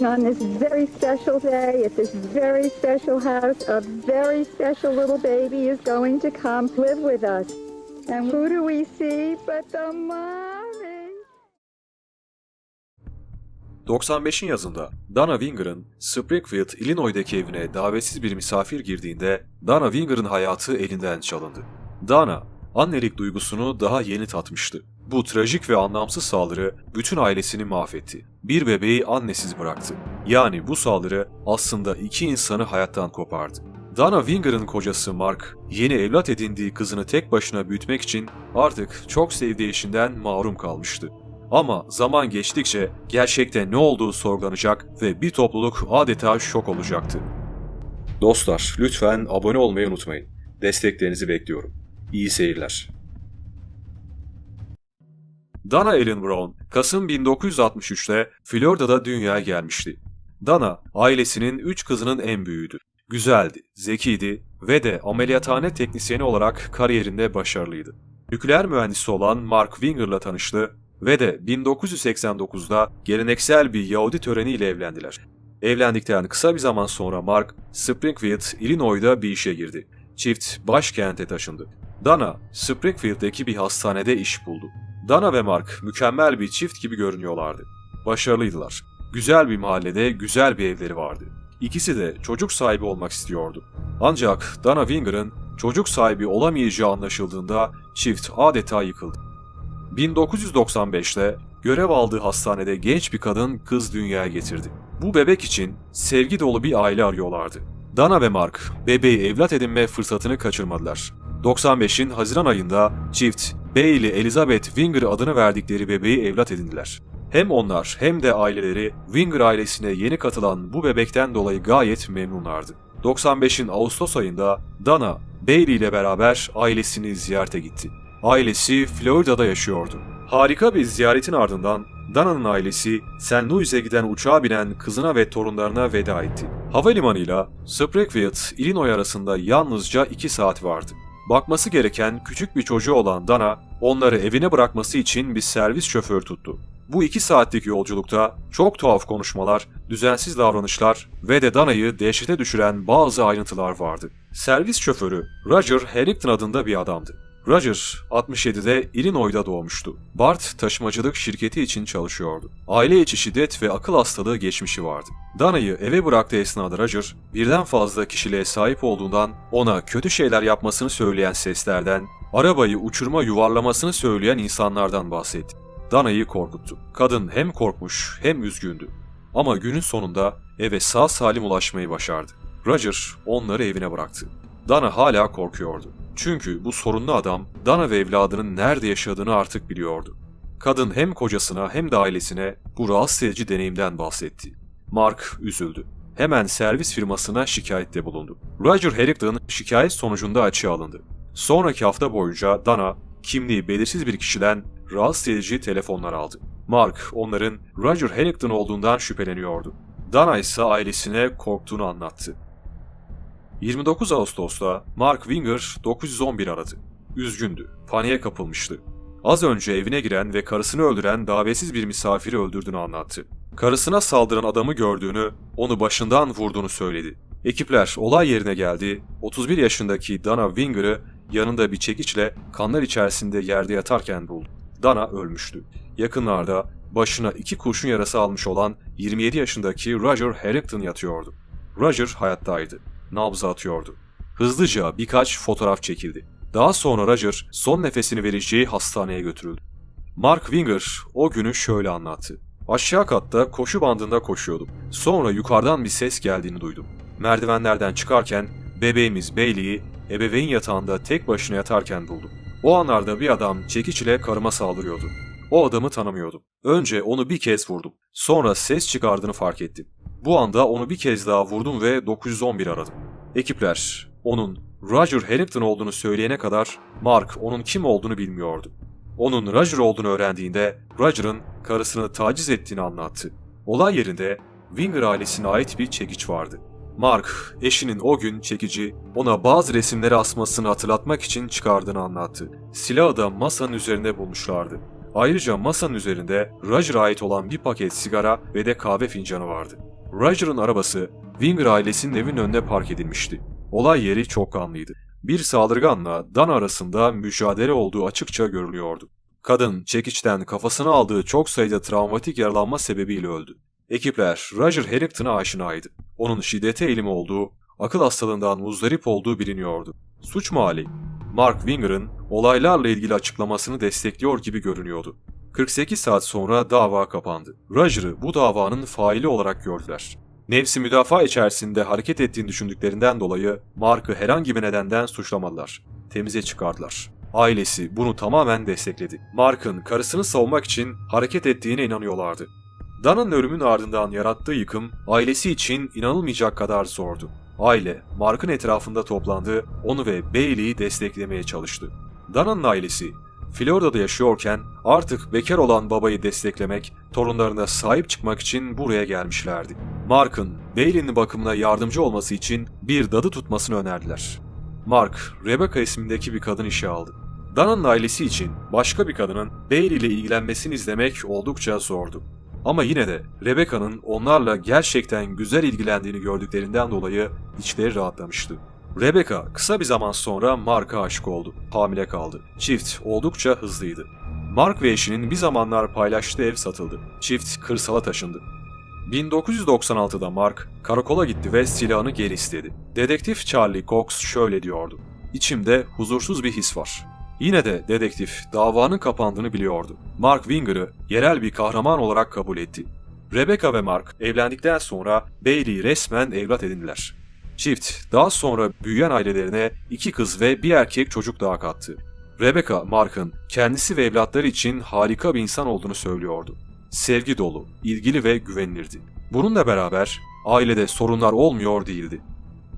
On this very special day, at this very special house, a very special little baby is going to come live with us. And who do we see but the mommy? 95'in yazında Dana Winger'ın Springfield, Illinois'daki evine davetsiz bir misafir girdiğinde Dana Winger'ın hayatı elinden çalındı. Dana, annelik duygusunu daha yeni tatmıştı. Bu trajik ve anlamsız saldırı bütün ailesini mahvetti. Bir bebeği annesiz bıraktı. Yani bu saldırı aslında iki insanı hayattan kopardı. Dana Winger'ın kocası Mark, yeni evlat edindiği kızını tek başına büyütmek için artık çok sevdiği eşinden mahrum kalmıştı. Ama zaman geçtikçe gerçekte ne olduğu sorgulanacak ve bir topluluk adeta şok olacaktı. Dostlar, lütfen abone olmayı unutmayın. Desteklerinizi bekliyorum. İyi seyirler. Dana Ellen Brown, Kasım 1963'te Florida'da dünyaya gelmişti. Dana, ailesinin üç kızının en büyüğüydü. Güzeldi, zekiydi ve de ameliyathane teknisyeni olarak kariyerinde başarılıydı. Nükleer mühendisi olan Mark Winger'la tanıştı ve de 1989'da geleneksel bir Yahudi töreniyle evlendiler. Evlendikten kısa bir zaman sonra Mark, Springfield, Illinois'da bir işe girdi. Çift başkente taşındı. Dana, Springfield'deki bir hastanede iş buldu. Dana ve Mark mükemmel bir çift gibi görünüyorlardı. Başarılıydılar. Güzel bir mahallede güzel bir evleri vardı. İkisi de çocuk sahibi olmak istiyordu. Ancak Dana Winger'ın çocuk sahibi olamayacağı anlaşıldığında çift adeta yıkıldı. 1995'te görev aldığı hastanede genç bir kadın kız dünyaya getirdi. Bu bebek için sevgi dolu bir aile arıyorlardı. Dana ve Mark bebeği evlat edinme fırsatını kaçırmadılar. 95'in Haziran ayında çift Bailey Elizabeth Winger adını verdikleri bebeği evlat edindiler. Hem onlar hem de aileleri Winger ailesine yeni katılan bu bebekten dolayı gayet memnunlardı. 95'in Ağustos ayında Dana, Bailey ile beraber ailesini ziyarete gitti. Ailesi Florida'da yaşıyordu. Harika bir ziyaretin ardından Dana'nın ailesi St. Louis'e giden uçağa binen kızına ve torunlarına veda etti. Havalimanıyla Springfield, Illinois arasında yalnızca 2 saat vardı. Bakması gereken küçük bir çocuğu olan Dana, onları evine bırakması için bir servis şoförü tuttu. Bu iki saatlik yolculukta çok tuhaf konuşmalar, düzensiz davranışlar ve de Dana'yı dehşete düşüren bazı ayrıntılar vardı. Servis şoförü Roger Harrington adında bir adamdı. Roger 67'de Illinois'da doğmuştu. Bart taşımacılık şirketi için çalışıyordu. Aile içi şiddet ve akıl hastalığı geçmişi vardı. Dana'yı eve bıraktığı esnada Roger, birden fazla kişiliğe sahip olduğundan ona kötü şeyler yapmasını söyleyen seslerden, arabayı uçurma yuvarlamasını söyleyen insanlardan bahsetti. Dana'yı korkuttu. Kadın hem korkmuş hem üzgündü. Ama günün sonunda eve sağ salim ulaşmayı başardı. Roger onları evine bıraktı. Dana hala korkuyordu. Çünkü bu sorunlu adam Dana ve evladının nerede yaşadığını artık biliyordu. Kadın hem kocasına hem de ailesine bu rahatsız edici deneyimden bahsetti. Mark üzüldü. Hemen servis firmasına şikayette bulundu. Roger Harrington şikayet sonucunda açığa alındı. Sonraki hafta boyunca Dana, kimliği belirsiz bir kişiden rahatsız edici telefonlar aldı. Mark onların Roger Harrington olduğundan şüpheleniyordu. Dana ise ailesine korktuğunu anlattı. 29 Ağustos'ta Mark Winger 911 aradı. Üzgündü, paniğe kapılmıştı. Az önce evine giren ve karısını öldüren davetsiz bir misafiri öldürdüğünü anlattı. Karısına saldıran adamı gördüğünü, onu başından vurduğunu söyledi. Ekipler olay yerine geldi, 31 yaşındaki Dana Winger'ı yanında bir çekiçle kanlar içerisinde yerde yatarken buldu. Dana ölmüştü. Yakınlarda başına iki kurşun yarası almış olan 27 yaşındaki Roger Harrington yatıyordu. Roger hayattaydı. Nabzı atıyordu. Hızlıca birkaç fotoğraf çekildi. Daha sonra Roger son nefesini vereceği hastaneye götürüldü. Mark Winger o günü şöyle anlattı. Aşağı katta koşu bandında koşuyordum. Sonra yukarıdan bir ses geldiğini duydum. Merdivenlerden çıkarken bebeğimiz Bailey'i ebeveyn yatağında tek başına yatarken buldum. O anlarda bir adam çekiç karıma saldırıyordu. O adamı tanımıyordum. Önce onu bir kez vurdum. Sonra ses çıkardığını fark ettim. Bu anda onu bir kez daha vurdum ve 911 aradım. Ekipler onun Roger Harrington olduğunu söyleyene kadar Mark onun kim olduğunu bilmiyordu. Onun Roger olduğunu öğrendiğinde Roger'ın karısını taciz ettiğini anlattı. Olay yerinde Winger ailesine ait bir çekiç vardı. Mark, eşinin o gün çekici, ona bazı resimleri asmasını hatırlatmak için çıkardığını anlattı. Silahı da masanın üzerinde bulmuşlardı. Ayrıca masanın üzerinde Roger'a ait olan bir paket sigara ve de kahve fincanı vardı. Roger'ın arabası Winger ailesinin evinin önüne park edilmişti. Olay yeri çok kanlıydı. Bir saldırganla Dan arasında mücadele olduğu açıkça görülüyordu. Kadın çekiçten kafasına aldığı çok sayıda travmatik yaralanma sebebiyle öldü. Ekipler Roger Harrington'a aşinaydı. Onun şiddete eğilimi olduğu, akıl hastalığından muzdarip olduğu biliniyordu. Suç mahalli, Mark Winger'ın olaylarla ilgili açıklamasını destekliyor gibi görünüyordu. 48 saat sonra dava kapandı. Roger'ı bu davanın faili olarak gördüler. Nefsi müdafaa içerisinde hareket ettiğini düşündüklerinden dolayı Mark'ı herhangi bir nedenden suçlamadılar. Temize çıkardılar. Ailesi bunu tamamen destekledi. Mark'ın karısını savunmak için hareket ettiğine inanıyorlardı. Dana'nın ölümün ardından yarattığı yıkım ailesi için inanılmayacak kadar zordu. Aile, Mark'ın etrafında toplandı, onu ve Bailey'i desteklemeye çalıştı. Dana'nın ailesi, Florida'da yaşıyorken artık bekar olan babayı desteklemek, torunlarına sahip çıkmak için buraya gelmişlerdi. Mark'ın Bailey'nin bakımına yardımcı olması için bir dadı tutmasını önerdiler. Mark, Rebecca ismindeki bir kadın işe aldı. Dana'nın ailesi için başka bir kadının Bailey ile ilgilenmesini izlemek oldukça zordu. Ama yine de Rebecca'nın onlarla gerçekten güzel ilgilendiğini gördüklerinden dolayı içleri rahatlamıştı. Rebecca kısa bir zaman sonra Mark'a aşık oldu. Hamile kaldı. Çift oldukça hızlıydı. Mark ve eşinin bir zamanlar paylaştığı ev satıldı. Çift kırsala taşındı. 1996'da Mark karakola gitti ve silahını geri istedi. Dedektif Charlie Cox şöyle diyordu. İçimde huzursuz bir his var. Yine de dedektif davanın kapandığını biliyordu. Mark Winger'ı yerel bir kahraman olarak kabul etti. Rebecca ve Mark evlendikten sonra Bailey'i resmen evlat edindiler. Çift daha sonra büyüyen ailelerine iki kız ve bir erkek çocuk daha kattı. Rebecca, Mark'ın kendisi ve evlatları için harika bir insan olduğunu söylüyordu. Sevgi dolu, ilgili ve güvenilirdi. Bununla beraber ailede sorunlar olmuyor değildi.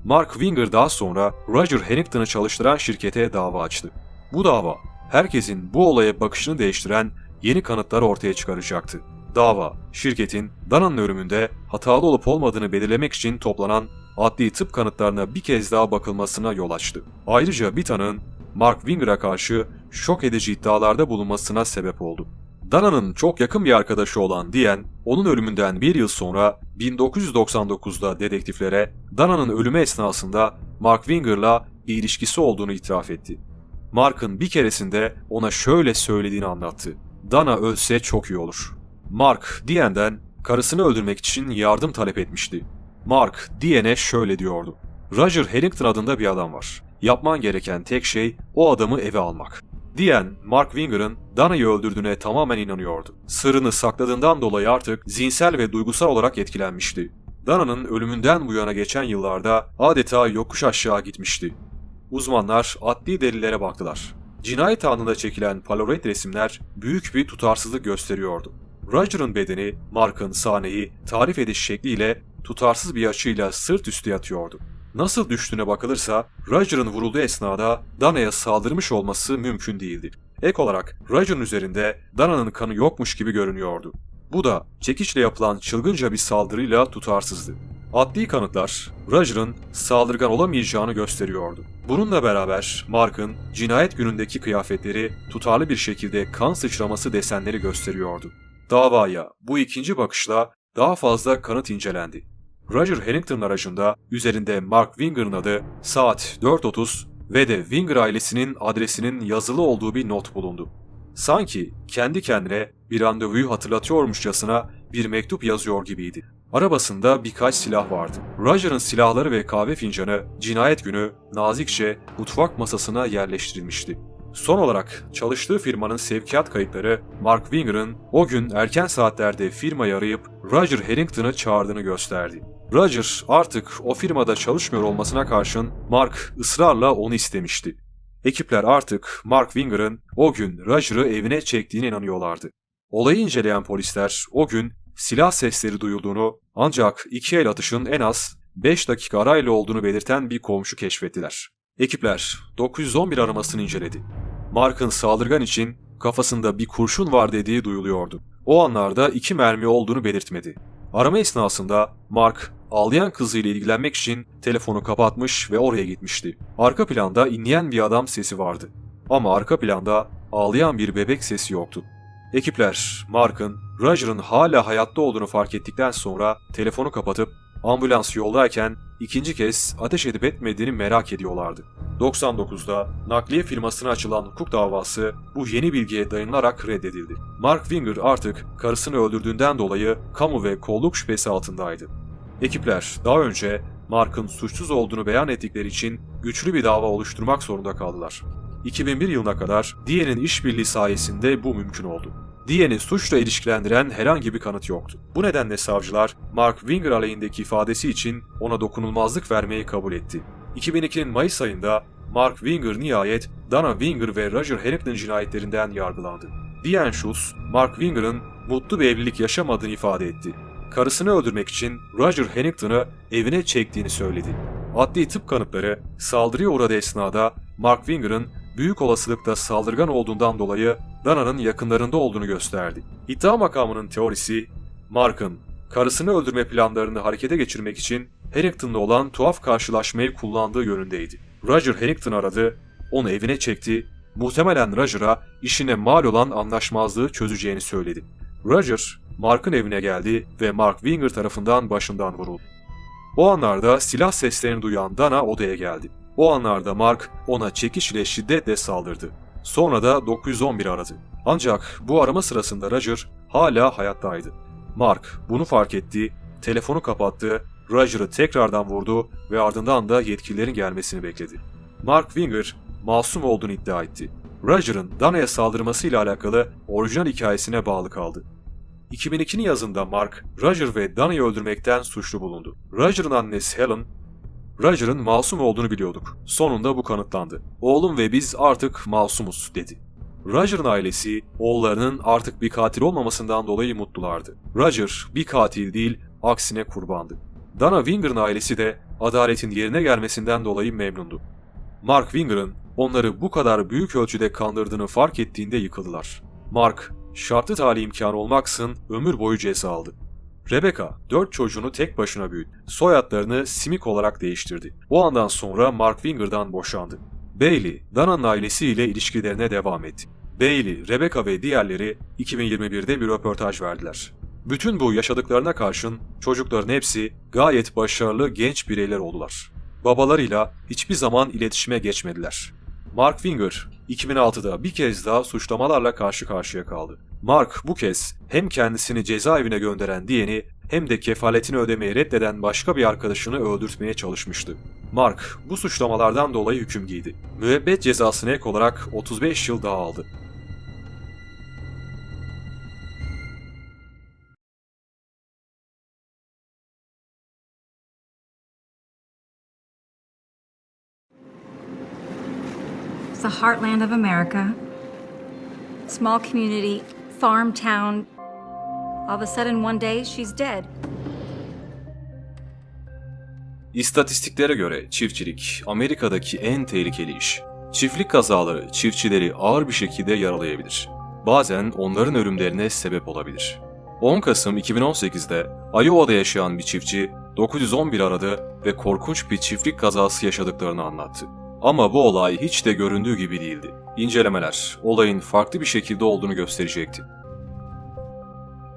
Mark Winger daha sonra Roger Harrington'ı çalıştıran şirkete dava açtı. Bu dava herkesin bu olaya bakışını değiştiren yeni kanıtlar ortaya çıkaracaktı. Dava, şirketin Dana'nın ölümünde hatalı olup olmadığını belirlemek için toplanan adli tıp kanıtlarına bir kez daha bakılmasına yol açtı. Ayrıca Bita'nın Mark Winger'a karşı şok edici iddialarda bulunmasına sebep oldu. Dana'nın çok yakın bir arkadaşı olan Diyen, onun ölümünden bir yıl sonra 1999'da dedektiflere Dana'nın ölümü esnasında Mark Winger'la ilişkisi olduğunu itiraf etti. Mark'ın bir keresinde ona şöyle söylediğini anlattı. Dana ölse çok iyi olur. Mark, Diyen'den karısını öldürmek için yardım talep etmişti. Mark, Diyen'e şöyle diyordu. Roger Harrington adında bir adam var. Yapman gereken tek şey o adamı eve almak. Diyen, Mark Winger'ın Dana'yı öldürdüğüne tamamen inanıyordu. Sırrını sakladığından dolayı artık zihinsel ve duygusal olarak etkilenmişti. Dana'nın ölümünden bu yana geçen yıllarda adeta yokuş aşağı gitmişti. Uzmanlar adli delillere baktılar. Cinayet anında çekilen polaroid resimler büyük bir tutarsızlık gösteriyordu. Roger'ın bedeni Mark'ın sahneyi tarif ediş şekliyle tutarsız bir açıyla sırt üstü yatıyordu. Nasıl düştüğüne bakılırsa Roger'ın vurulduğu esnada Dana'ya saldırmış olması mümkün değildi. Ek olarak Roger'ın üzerinde Dana'nın kanı yokmuş gibi görünüyordu. Bu da çekiçle yapılan çılgınca bir saldırıyla tutarsızdı. Adli kanıtlar Roger'ın saldırgan olamayacağını gösteriyordu. Bununla beraber Mark'ın cinayet günündeki kıyafetleri tutarlı bir şekilde kan sıçraması desenleri gösteriyordu. Davaya bu ikinci bakışla daha fazla kanıt incelendi. Roger Harrington aracında üzerinde Mark Winger'ın adı saat 4.30 ve de Winger ailesinin adresinin yazılı olduğu bir not bulundu. Sanki kendi kendine bir randevuyu hatırlatıyormuşçasına bir mektup yazıyor gibiydi. Arabasında birkaç silah vardı. Roger'ın silahları ve kahve fincanı cinayet günü nazikçe mutfak masasına yerleştirilmişti. Son olarak çalıştığı firmanın sevkiyat kayıtları Mark Winger'ın o gün erken saatlerde firmayı arayıp Roger Harrington'ı çağırdığını gösterdi. Roger artık o firmada çalışmıyor olmasına karşın Mark ısrarla onu istemişti. Ekipler artık Mark Winger'ın o gün Roger'ı evine çektiğine inanıyorlardı. Olayı inceleyen polisler o gün silah sesleri duyulduğunu ancak iki el atışın en az 5 dakika arayla olduğunu belirten bir komşu keşfettiler. Ekipler 911 aramasını inceledi. Mark'ın saldırgan için kafasında bir kurşun var dediği duyuluyordu. O anlarda iki mermi olduğunu belirtmedi. Arama esnasında Mark ağlayan kızıyla ilgilenmek için telefonu kapatmış ve oraya gitmişti. Arka planda inleyen bir adam sesi vardı. Ama arka planda ağlayan bir bebek sesi yoktu. Ekipler Mark'ın Roger'ın hala hayatta olduğunu fark ettikten sonra telefonu kapatıp ambulans yoldayken ikinci kez ateş edip etmediğini merak ediyorlardı. 99'da nakliye firmasına açılan hukuk davası bu yeni bilgiye dayanılarak reddedildi. Mark Winger artık karısını öldürdüğünden dolayı kamu ve kolluk şüphesi altındaydı. Ekipler daha önce Mark'ın suçsuz olduğunu beyan ettikleri için güçlü bir dava oluşturmak zorunda kaldılar. 2001 yılına kadar Diye'nin işbirliği sayesinde bu mümkün oldu. Diye'ni suçla ilişkilendiren herhangi bir kanıt yoktu. Bu nedenle savcılar Mark Winger aleyhindeki ifadesi için ona dokunulmazlık vermeyi kabul etti. 2002'nin Mayıs ayında Mark Winger nihayet Dana Winger ve Roger Harrington cinayetlerinden yargılandı. Diane Schultz, Mark Winger'ın mutlu bir evlilik yaşamadığını ifade etti. Karısını öldürmek için Roger Harrington'ı evine çektiğini söyledi. Adli tıp kanıtları saldırıya uğradığı esnada Mark Winger'ın büyük olasılıkla saldırgan olduğundan dolayı Dana'nın yakınlarında olduğunu gösterdi. İddia makamının teorisi, Mark'ın karısını öldürme planlarını harekete geçirmek için Harrington'la olan tuhaf karşılaşmayı kullandığı yönündeydi. Roger Harrington aradı, onu evine çekti, muhtemelen Roger'a işine mal olan anlaşmazlığı çözeceğini söyledi. Roger, Mark'ın evine geldi ve Mark Winger tarafından başından vuruldu. O anlarda silah seslerini duyan Dana odaya geldi. O anlarda Mark ona çekiş ile şiddetle saldırdı. Sonra da 911 aradı. Ancak bu arama sırasında Roger hala hayattaydı. Mark bunu fark etti, telefonu kapattı, Roger'ı tekrardan vurdu ve ardından da yetkililerin gelmesini bekledi. Mark Winger masum olduğunu iddia etti. Roger'ın Dana'ya saldırmasıyla alakalı orijinal hikayesine bağlı kaldı. 2002'nin yazında Mark, Roger ve Dana'yı öldürmekten suçlu bulundu. Roger'ın annesi Helen, Roger'ın masum olduğunu biliyorduk. Sonunda bu kanıtlandı. Oğlum ve biz artık masumuz dedi. Roger'ın ailesi oğullarının artık bir katil olmamasından dolayı mutlulardı. Roger bir katil değil, aksine kurbandı. Dana Winger'ın ailesi de adaletin yerine gelmesinden dolayı memnundu. Mark Winger'ın onları bu kadar büyük ölçüde kandırdığını fark ettiğinde yıkıldılar. Mark, şartlı talih imkanı olmaksın ömür boyu ceza aldı. Rebecca, dört çocuğunu tek başına büyüttü. Soyadlarını Simik olarak değiştirdi. O andan sonra Mark Winger'dan boşandı. Bailey, Dana'nın ailesiyle ilişkilerine devam etti. Bailey, Rebecca ve diğerleri 2021'de bir röportaj verdiler. Bütün bu yaşadıklarına karşın çocukların hepsi gayet başarılı genç bireyler oldular. Babalarıyla hiçbir zaman iletişime geçmediler. Mark Winger 2006'da bir kez daha suçlamalarla karşı karşıya kaldı. Mark bu kez hem kendisini cezaevine gönderen Diyen'i hem de kefaletini ödemeyi reddeden başka bir arkadaşını öldürtmeye çalışmıştı. Mark bu suçlamalardan dolayı hüküm giydi. Müebbet cezasına ek olarak 35 yıl daha aldı. The heartland of America. Small community, farm town. All of a sudden, one day, she's dead. İstatistiklere göre çiftçilik Amerika'daki en tehlikeli iş. Çiftlik kazaları çiftçileri ağır bir şekilde yaralayabilir. Bazen onların ölümlerine sebep olabilir. 10 Kasım 2018'de Iowa'da yaşayan bir çiftçi 911 aradı ve korkunç bir çiftlik kazası yaşadıklarını anlattı. Ama bu olay hiç de göründüğü gibi değildi. İncelemeler olayın farklı bir şekilde olduğunu gösterecekti.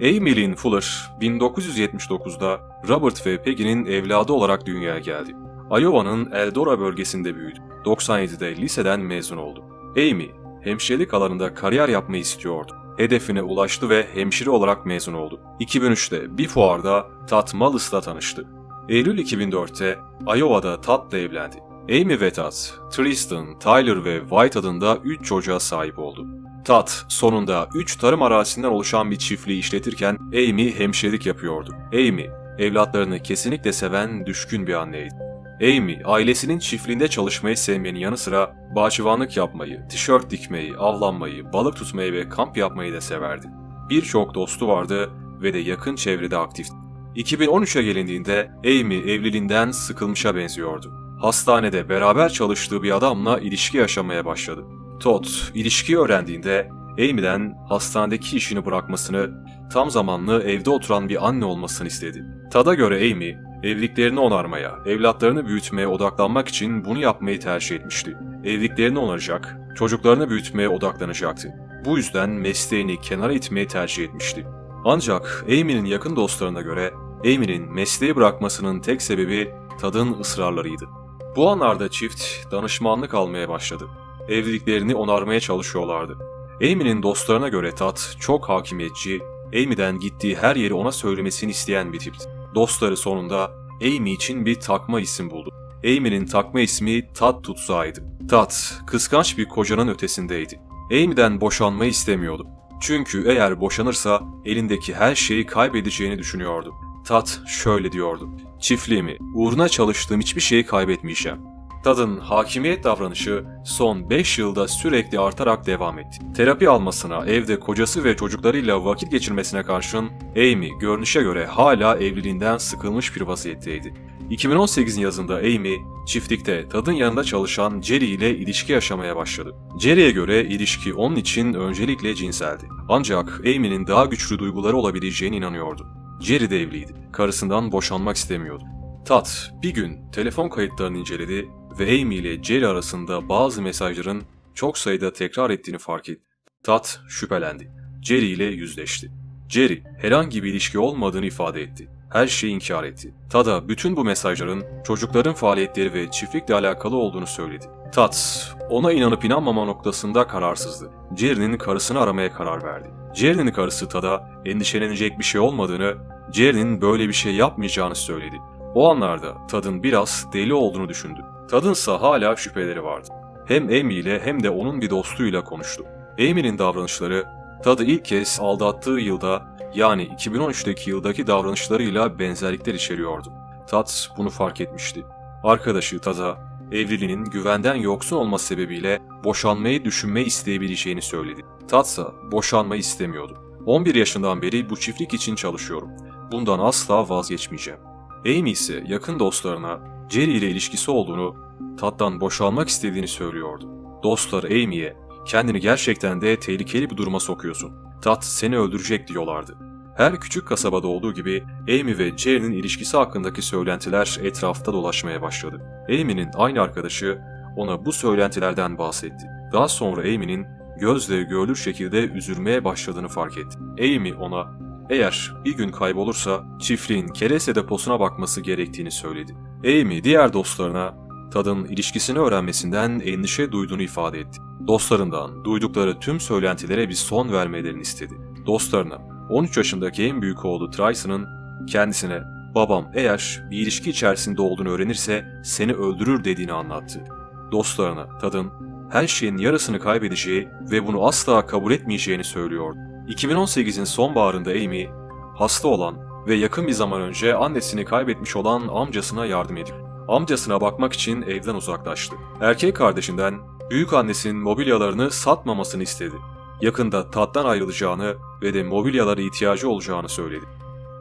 Lynn Fuller 1979'da Robert ve Peggy'nin evladı olarak dünyaya geldi. Iowa'nın Eldora bölgesinde büyüdü. 97'de liseden mezun oldu. Amy, hemşirelik alanında kariyer yapmayı istiyordu. Hedefine ulaştı ve hemşire olarak mezun oldu. 2003'te bir fuarda Tat Mallis'la tanıştı. Eylül 2004'te Iowa'da Tat'la evlendi. Amy ve Tat, Tristan, Tyler ve White adında 3 çocuğa sahip oldu. Tat, sonunda 3 tarım arazisinden oluşan bir çiftliği işletirken Amy hemşirelik yapıyordu. Amy, evlatlarını kesinlikle seven, düşkün bir anneydi. Amy, ailesinin çiftliğinde çalışmayı sevmenin yanı sıra bahçıvanlık yapmayı, tişört dikmeyi, avlanmayı, balık tutmayı ve kamp yapmayı da severdi. Birçok dostu vardı ve de yakın çevrede aktifti. 2013'e gelindiğinde Amy evliliğinden sıkılmışa benziyordu. Hastanede beraber çalıştığı bir adamla ilişki yaşamaya başladı. Todd ilişkiyi öğrendiğinde Amy'den hastanedeki işini bırakmasını, tam zamanlı evde oturan bir anne olmasını istedi. Tad'a göre Amy, evliliklerini onarmaya, evlatlarını büyütmeye odaklanmak için bunu yapmayı tercih etmişti. Evliliklerini onaracak, çocuklarını büyütmeye odaklanacaktı. Bu yüzden mesleğini kenara itmeyi tercih etmişti. Ancak Amy'nin yakın dostlarına göre Amy'nin mesleği bırakmasının tek sebebi Tad'ın ısrarlarıydı. Bu anlarda çift danışmanlık almaya başladı. Evliliklerini onarmaya çalışıyorlardı. Amy'nin dostlarına göre Tat çok hakimiyetçi, Amy'den gittiği her yeri ona söylemesini isteyen bir tipti. Dostları sonunda Amy için bir takma isim buldu. Amy'nin takma ismi Tat tutsağıydı. Tat, kıskanç bir kocanın ötesindeydi. Amy'den boşanmayı istemiyordu. Çünkü eğer boşanırsa elindeki her şeyi kaybedeceğini düşünüyordu. Tat şöyle diyordu. Çiftliğimi, uğruna çalıştığım hiçbir şeyi kaybetmeyeceğim. Tad'ın hakimiyet davranışı son 5 yılda sürekli artarak devam etti. Terapi almasına, evde kocası ve çocuklarıyla vakit geçirmesine karşın Amy görünüşe göre hala evliliğinden sıkılmış bir vaziyetteydi. 2018'in yazında Amy, çiftlikte Tad'ın yanında çalışan Jerry ile ilişki yaşamaya başladı. Jerry'e göre ilişki onun için öncelikle cinseldi. Ancak Amy'nin daha güçlü duyguları olabileceğine inanıyordu. Jerry de evliydi. Karısından boşanmak istemiyordu. Tat bir gün telefon kayıtlarını inceledi ve Amy ile Jerry arasında bazı mesajların çok sayıda tekrar ettiğini fark etti. Tat şüphelendi. Jerry ile yüzleşti. Jerry herhangi bir ilişki olmadığını ifade etti. Her şeyi inkar etti. Tad'a bütün bu mesajların çocukların faaliyetleri ve çiftlikle alakalı olduğunu söyledi. Tat, ona inanıp inanmama noktasında kararsızdı. Jerry'nin karısını aramaya karar verdi. Jerry'nin karısı Tad'a endişelenecek bir şey olmadığını, Jerry'nin böyle bir şey yapmayacağını söyledi. O anlarda Tad'ın biraz deli olduğunu düşündü. Tad'ınsa hala şüpheleri vardı. Hem Amy ile hem de onun bir dostuyla konuştu. Amy'nin davranışları Tad'ı ilk kez aldattığı yılda yani 2013'teki yıldaki davranışlarıyla benzerlikler içeriyordu. Tad bunu fark etmişti. Arkadaşı Tad'a evliliğinin güvenden yoksun olması sebebiyle boşanmayı düşünme isteyebileceğini söyledi. Tad ise boşanmayı istemiyordu. 11 yaşından beri bu çiftlik için çalışıyorum. Bundan asla vazgeçmeyeceğim. Amy ise yakın dostlarına Jerry ile ilişkisi olduğunu, Tad'dan boşanmak istediğini söylüyordu. Dostları Amy'ye kendini gerçekten de tehlikeli bir duruma sokuyorsun. Tad seni öldürecek diyorlardı. Her küçük kasabada olduğu gibi Amy ve Jerry'nin ilişkisi hakkındaki söylentiler etrafta dolaşmaya başladı. Amy'nin aynı arkadaşı ona bu söylentilerden bahsetti. Daha sonra Amy'nin gözle görülür şekilde üzülmeye başladığını fark etti. Amy ona eğer bir gün kaybolursa çiftliğin kereste deposuna bakması gerektiğini söyledi. Amy diğer dostlarına Tad'ın ilişkisini öğrenmesinden endişe duyduğunu ifade etti. Dostlarından duydukları tüm söylentilere bir son vermelerini istedi. Dostlarına 13 yaşındaki en büyük oğlu Tryson'ın kendisine babam eğer bir ilişki içerisinde olduğunu öğrenirse seni öldürür dediğini anlattı. Dostlarına Tad'ın her şeyin yarısını kaybedeceği ve bunu asla kabul etmeyeceğini söylüyordu. 2018'in sonbaharında Amy, hasta olan ve yakın bir zaman önce annesini kaybetmiş olan amcasına yardım ediyor. Amcasına bakmak için evden uzaklaştı. Erkek kardeşinden büyük annesinin mobilyalarını satmamasını istedi. Yakında Tad'dan ayrılacağını ve de mobilyalara ihtiyacı olacağını söyledi.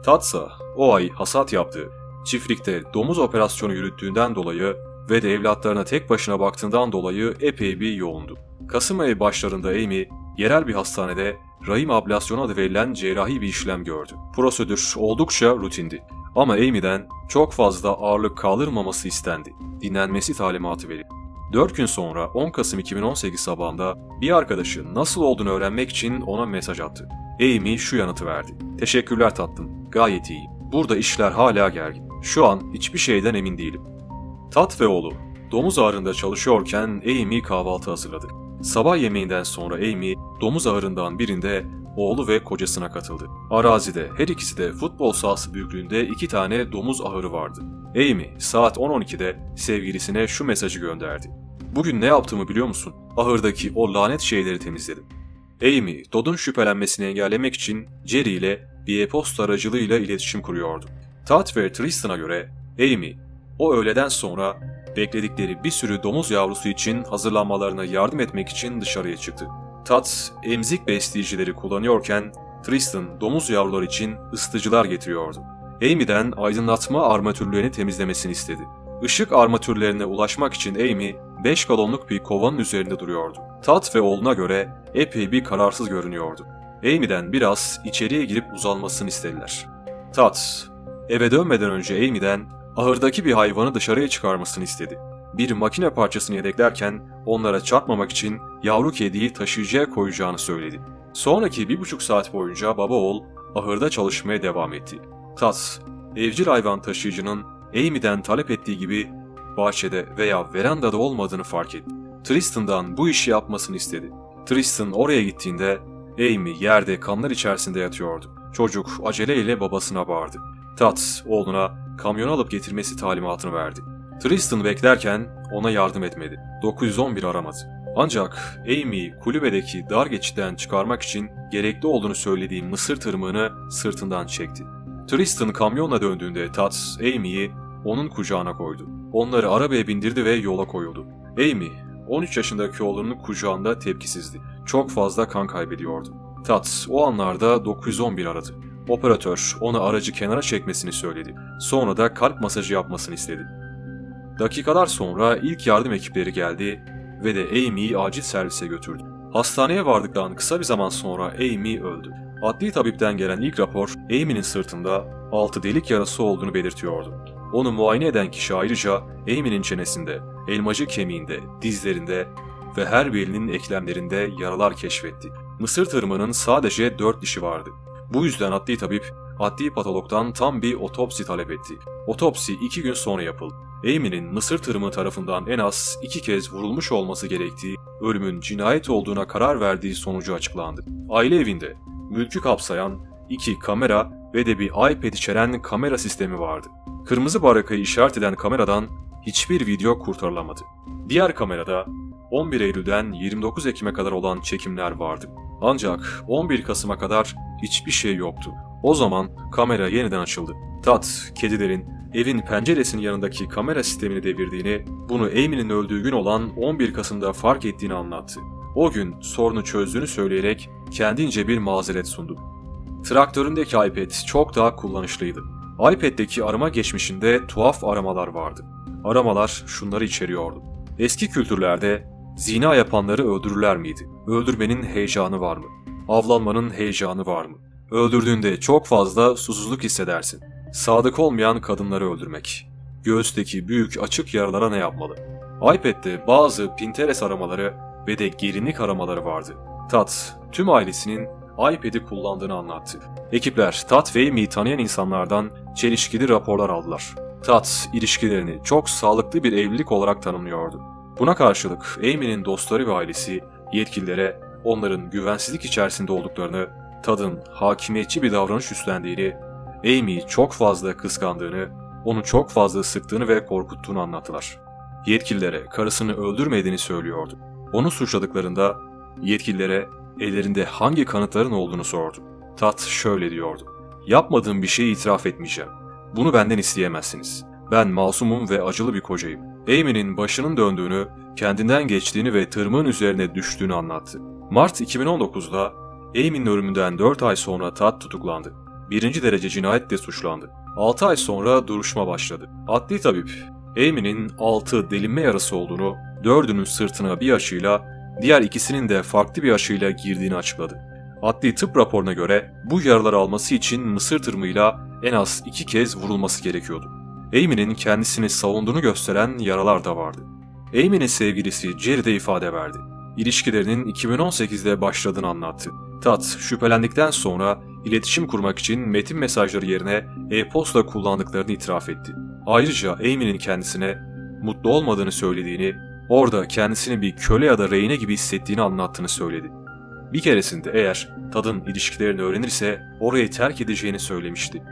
Tadsa o ay hasat yaptı. Çiftlikte domuz operasyonu yürüttüğünden dolayı ve de evlatlarına tek başına baktığından dolayı epey bir yoğundu. Kasım ayı başlarında Amy, yerel bir hastanede rahim ablasyonu adı verilen cerrahi bir işlem gördü. Prosedür oldukça rutindi. Ama Amy'den çok fazla ağırlık kaldırmaması istendi. Dinlenmesi talimatı verildi. 4 gün sonra 10 Kasım 2018 sabahında bir arkadaşı nasıl olduğunu öğrenmek için ona mesaj attı. Amy şu yanıtı verdi. Teşekkürler tatlım, gayet iyiyim. Burada işler hala gergin. Şu an hiçbir şeyden emin değilim. Tat ve oğlu domuz ağrında çalışıyorken Amy kahvaltı hazırladı. Sabah yemeğinden sonra Amy domuz ağrından birinde oğlu ve kocasına katıldı. Arazide her ikisi de futbol sahası büyüklüğünde iki tane domuz ahırı vardı. Amy saat 10.12'de sevgilisine şu mesajı gönderdi. Bugün ne yaptığımı biliyor musun? Ahırdaki o lanet şeyleri temizledim. Amy, Todd'un şüphelenmesini engellemek için Jerry ile bir e-posta aracılığıyla iletişim kuruyordu. Tat ve Tristan'a göre Amy, o öğleden sonra bekledikleri bir sürü domuz yavrusu için hazırlanmalarına yardım etmek için dışarıya çıktı. Tat, emzik besleyicileri kullanıyorken Tristan domuz yavruları için ısıtıcılar getiriyordu. Amy'den aydınlatma armatürlerini temizlemesini istedi. Işık armatürlerine ulaşmak için Amy 5 galonluk bir kovanın üzerinde duruyordu. Tat ve oğluna göre epey bir kararsız görünüyordu. Amy'den biraz içeriye girip uzanmasını istediler. Tat, eve dönmeden önce Amy'den ahırdaki bir hayvanı dışarıya çıkarmasını istedi. Bir makine parçasını yedeklerken onlara çarpmamak için yavru kediyi taşıyıcıya koyacağını söyledi. Sonraki bir buçuk saat boyunca baba oğul ahırda çalışmaya devam etti. Tat, evcil hayvan taşıyıcının Amy'den talep ettiği gibi bahçede veya verandada olmadığını fark etti. Tristan'dan bu işi yapmasını istedi. Tristan oraya gittiğinde Amy yerde kanlar içerisinde yatıyordu. Çocuk aceleyle babasına bağırdı. Tat oğluna kamyon alıp getirmesi talimatını verdi. Tristan beklerken ona yardım etmedi. 911 aramadı. Ancak Amy kulübedeki dar geçitten çıkarmak için gerekli olduğunu söylediği mısır tırmığını sırtından çekti. Tristan kamyonla döndüğünde Tat, Amy'yi onun kucağına koydu. Onları arabaya bindirdi ve yola koyuldu. Amy, 13 yaşındaki oğlunun kucağında tepkisizdi. Çok fazla kan kaybediyordu. Tat o anlarda 911 aradı. Operatör ona aracı kenara çekmesini söyledi. Sonra da kalp masajı yapmasını istedi. Dakikalar sonra ilk yardım ekipleri geldi ve de Amy'yi acil servise götürdü. Hastaneye vardıktan kısa bir zaman sonra Amy öldü. Adli tabipten gelen ilk rapor Amy'nin sırtında 6 delik yarası olduğunu belirtiyordu. Onu muayene eden kişi ayrıca Amy'nin çenesinde, elmacık kemiğinde, dizlerinde ve her birinin eklemlerinde yaralar keşfetti. Mısır tırmığının sadece 4 dişi vardı. Bu yüzden adli tabip, adli patologdan tam bir otopsi talep etti. Otopsi 2 gün sonra yapıldı. Amy'nin mısır tırmığı tarafından en az iki kez vurulmuş olması gerektiği, ölümün cinayet olduğuna karar verdiği sonucu açıklandı. Aile evinde mülkü kapsayan iki kamera ve de bir iPad içeren kamera sistemi vardı. Kırmızı barakayı işaret eden kameradan hiçbir video kurtarılamadı. Diğer kamerada 11 Eylül'den 29 Ekim'e kadar olan çekimler vardı. Ancak 11 Kasım'a kadar hiçbir şey yoktu. O zaman kamera yeniden açıldı. Tat, kedilerin evin penceresinin yanındaki kamera sistemini devirdiğini, bunu Amy'nin öldüğü gün olan 11 Kasım'da fark ettiğini anlattı. O gün sorunu çözdüğünü söyleyerek kendince bir mazeret sundu. Traktöründeki iPad çok daha kullanışlıydı. iPad'deki arama geçmişinde tuhaf aramalar vardı. Aramalar şunları içeriyordu. Eski kültürlerde zina yapanları öldürürler miydi? Öldürmenin heyecanı var mı? Avlanmanın heyecanı var mı? Öldürdüğünde çok fazla susuzluk hissedersin. Sadık olmayan kadınları öldürmek. Göğüsteki büyük açık yaralara ne yapmalı? iPad'de bazı Pinterest aramaları ve de gerinik aramaları vardı. Tat, tüm ailesinin iPad'i kullandığını anlattı. Ekipler Tat ve Amy'yi tanıyan insanlardan çelişkili raporlar aldılar. Tat, ilişkilerini çok sağlıklı bir evlilik olarak tanımlıyordu. Buna karşılık Amy'nin dostları ve ailesi yetkililere onların güvensizlik içerisinde olduklarını, Tad'ın hakimiyetçi bir davranış üstlendiğini, Amy'yi çok fazla kıskandığını, onu çok fazla sıktığını ve korkuttuğunu anlattılar. Yetkililere karısını öldürmediğini söylüyordu. Onu suçladıklarında yetkililere ellerinde hangi kanıtların olduğunu sordu. Tat şöyle diyordu. Yapmadığım bir şeyi itiraf etmeyeceğim. Bunu benden isteyemezsiniz. Ben masumum ve acılı bir kocayım. Amy'nin başının döndüğünü, kendinden geçtiğini ve tırmığın üzerine düştüğünü anlattı. Mart 2019'da Amy'nin ölümünden 4 ay sonra Tat tutuklandı. Birinci derece cinayetle suçlandı. 6 ay sonra duruşma başladı. Adli tabip, Amy'nin 6 delinme yarası olduğunu, 4'ünün sırtına bir aşıyla, diğer ikisinin de farklı bir aşıyla girdiğini açıkladı. Adli tıp raporuna göre bu yaraları alması için mısır tırmığıyla en az iki kez vurulması gerekiyordu. Amy'nin kendisini savunduğunu gösteren yaralar da vardı. Amy'nin sevgilisi Jerry de ifade verdi. İlişkilerinin 2018'de başladığını anlattı. Tat, şüphelendikten sonra iletişim kurmak için metin mesajları yerine e-posta kullandıklarını itiraf etti. Ayrıca Amy'nin kendisine mutlu olmadığını söylediğini, orada kendisini bir köle ya da rehine gibi hissettiğini anlattığını söyledi. Bir keresinde eğer Tad'ın ilişkilerini öğrenirse orayı terk edeceğini söylemişti.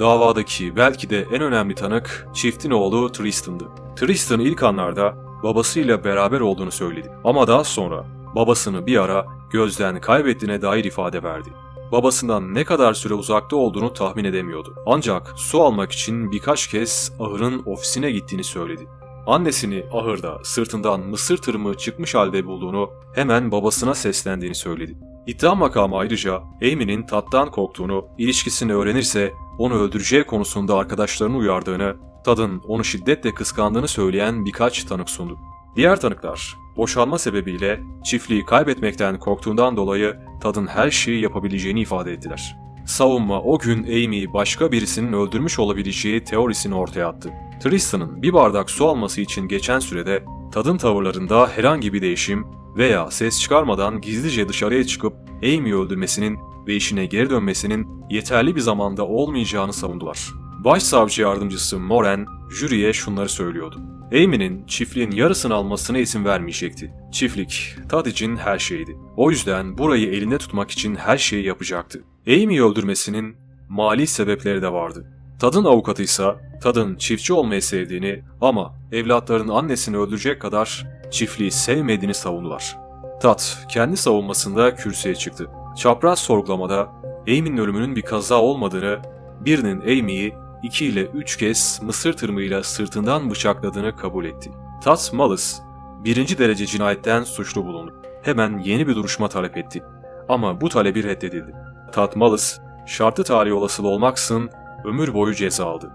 Davadaki belki de en önemli tanık çiftin oğlu Tristan'dı. Tristan ilk anlarda babasıyla beraber olduğunu söyledi ama daha sonra babasını bir ara gözden kaybettiğine dair ifade verdi. Babasından ne kadar süre uzakta olduğunu tahmin edemiyordu. Ancak su almak için birkaç kez ahırın ofisine gittiğini söyledi. Annesini ahırda sırtından mısır tırmığı çıkmış halde bulduğunu hemen babasına seslendiğini söyledi. İddia makamı ayrıca Amy'nin tattan korktuğunu, ilişkisini öğrenirse onu öldüreceği konusunda arkadaşlarını uyardığını, Tad'ın onu şiddetle kıskandığını söyleyen birkaç tanık sundu. Diğer tanıklar, boşanma sebebiyle çiftliği kaybetmekten korktuğundan dolayı Tad'ın her şeyi yapabileceğini ifade ettiler. savunma o gün Amy'yi başka birisinin öldürmüş olabileceği teorisini ortaya attı. Tristan'ın bir bardak su alması için geçen sürede Tad'ın tavırlarında herhangi bir değişim veya ses çıkarmadan gizlice dışarıya çıkıp Amy'yi öldürmesinin ve işine geri dönmesinin yeterli bir zamanda olmayacağını savundular. Başsavcı yardımcısı Moran jüriye şunları söylüyordu. Amy'nin çiftliğin yarısını almasına izin vermeyecekti. Çiftlik, Tad için her şeydi. O yüzden burayı elinde tutmak için her şeyi yapacaktı. Amy'yi öldürmesinin mali sebepleri de vardı. Tad'ın avukatı ise Tad'ın çiftçi olmayı sevdiğini ama evlatlarının annesini öldürecek kadar çiftliği sevmediğini savundular. Tad kendi savunmasında kürsüye çıktı. Çapraz sorgulamada Amy'nin ölümünün bir kaza olmadığını, birinin Amy'yi iki ile üç kez mısır tırmığıyla sırtından bıçakladığını kabul etti. Tat Malus, birinci derece cinayetten suçlu bulundu. Hemen yeni bir duruşma talep etti. Ama bu talebi reddedildi. Tat Malus, şartlı tarihi olasılığı olmaksın ömür boyu ceza aldı.